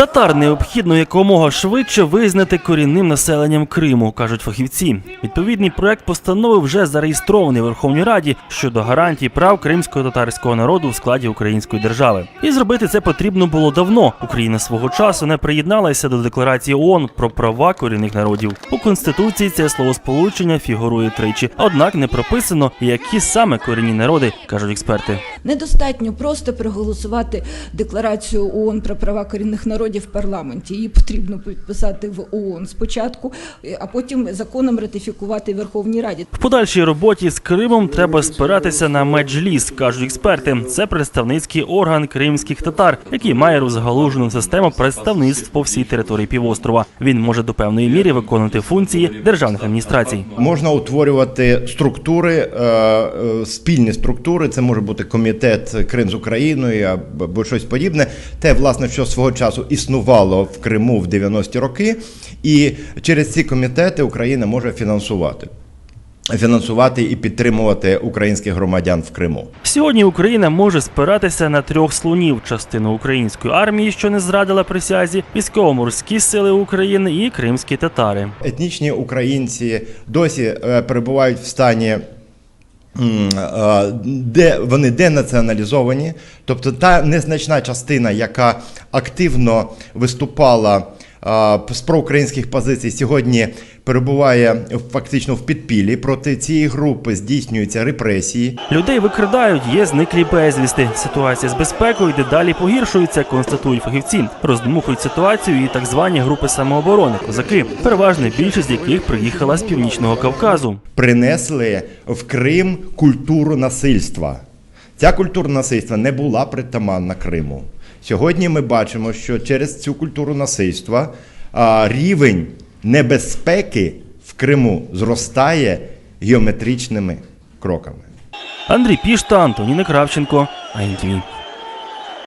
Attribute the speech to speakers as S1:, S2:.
S1: Татар необхідно якомога швидше визнати корінним населенням Криму, кажуть фахівці. Відповідний проект постанови вже зареєстрований в Верховній Раді щодо гарантій прав кримського татарського народу в складі української держави. І зробити це потрібно було давно. Україна свого часу не приєдналася до декларації ООН про права корінних народів. У конституції це словосполучення фігурує тричі, однак не прописано, які саме корінні народи, кажуть експерти.
S2: Недостатньо просто проголосувати декларацію ООН про права корінних народів в парламенті. Її потрібно підписати в ООН спочатку, а потім законом ратифікувати в Верховній Раді.
S1: В подальшій роботі з Кримом треба спиратися на меджліс, кажуть експерти. Це представницький орган кримських татар, який має розгалужену систему представництв по всій території півострова. Він може до певної міри виконувати функції державних адміністрацій.
S3: Можна утворювати структури, е, е, спільні структури. Це може бути комітет Крим з Україною або щось подібне. Те, власне, що свого часу існувало в Криму в 90-ті роки, і через ці комітети Україна може фінансувати. Фінансувати і підтримувати українських громадян в Криму.
S1: Сьогодні Україна може спиратися на трьох слонів: частину української армії, що не зрадила присязі, військово-морські сили України і кримські татари.
S3: Етнічні українці досі е, перебувають в стані. Де вони денаціоналізовані, тобто та незначна частина, яка активно виступала з проукраїнських позицій, сьогодні перебуває фактично в підпіллі. Проти цієї групи здійснюються репресії.
S1: Людей викрадають, є зниклі безвісти. Ситуація з безпекою дедалі погіршується, констатують фахівці. Роздмухують ситуацію і так звані групи самооборони, козаки, переважна більшість яких приїхала з північного Кавказу.
S3: принесли в Крим культуру насильства. Ця культура насильства не була притаманна Криму. Сьогодні ми бачимо, що через цю культуру насильства рівень небезпеки в Криму зростає геометричними кроками.
S1: Андрій Пішта, Антоніна Кравченко, АНТВ.